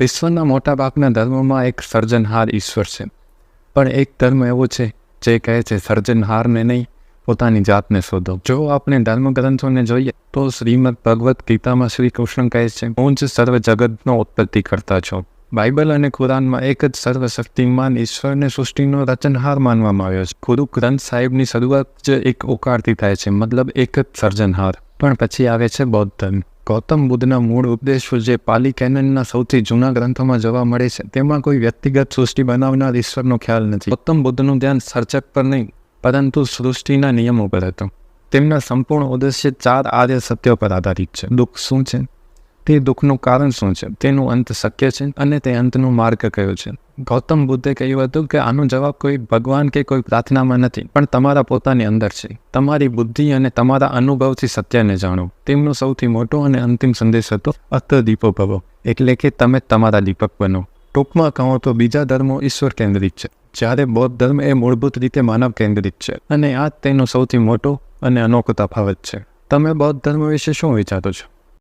વિશ્વના મોટાભાગના ધર્મોમાં એક સર્જનહાર ઈશ્વર છે. પણ એક ધર્મ એવો છે જે કહે છે, સર્જનહારને નહીં, પોતાની જાતને શોધો. જો આપણે ધર્મ ગ્રંથોને જોઈએ, તો શ્રીમદ ભગવદ્ ગીતામાં શ્રી કૃષ્ણ કહે છે, હું જ સર્વ જગતનો ઉત્પત્તિ કરતા છું. બાઇબલ અને કુરાનમાં એક જ સર્વશક્તિમાન ઈશ્વરને સૃષ્ટિનો રચનહાર માનવામાં આવ્યો છે. ગુરુ ગ્રંથ સાહેબની શરૂઆત જ એક ઓકારથી થાય છે, મતલબ એક જ સર્જનહાર. પણ પછી આવે છે બૌદ્ધ ધર્મ. ગૌતમ બુદ્ધના મૂળ ઉપદેશો જે પાલી કેનનના સૌથી જૂના ગ્રંથોમાં જોવા મળે છે, તેમાં કોઈ વ્યક્તિગત સૃષ્ટિ બનાવનાર ઈશ્વરનો ખ્યાલ નથી. ગૌતમ બુદ્ધનું ધ્યાન સર્જક પર નહીં, પરંતુ સૃષ્ટિના નિયમો પર હતું. તેમના સંપૂર્ણ ઉદ્દેશ્ય ચાર આર્ય સત્યો પર આધારિત છે. દુઃખ શું છે? તે દુઃખનું કારણ શું છે? તેનું અંત શક્ય છે અને તે અંતનો માર્ગ કયો છે? ગૌતમ બુદ્ધે કહ્યું હતું કે આનો જવાબ કોઈ ભગવાન કે કોઈ પ્રાર્થનામાં નથી, પણ તમારા પોતાની અંદર છે. તમારી બુદ્ધિ અને તમારા અનુભવથી સત્યને જાણો. તેમનો સૌથી મોટો અને અંતિમ સંદેશ હતો અત દીપો ભવો. એટલે કે તમે તમારા દીપક બનો. ટૂંકમાં કહો તો બીજા ધર્મો ઈશ્વર કેન્દ્રિત છે. જ્યારે બૌદ્ધ ધર્મ એ મૂળભૂત રીતે માનવ કેન્દ્રિત છે, અને આ તેનો સૌથી મોટો અને અનોખો તફાવત છે. તમે બૌદ્ધ ધર્મ વિશે શું વિચારો છો?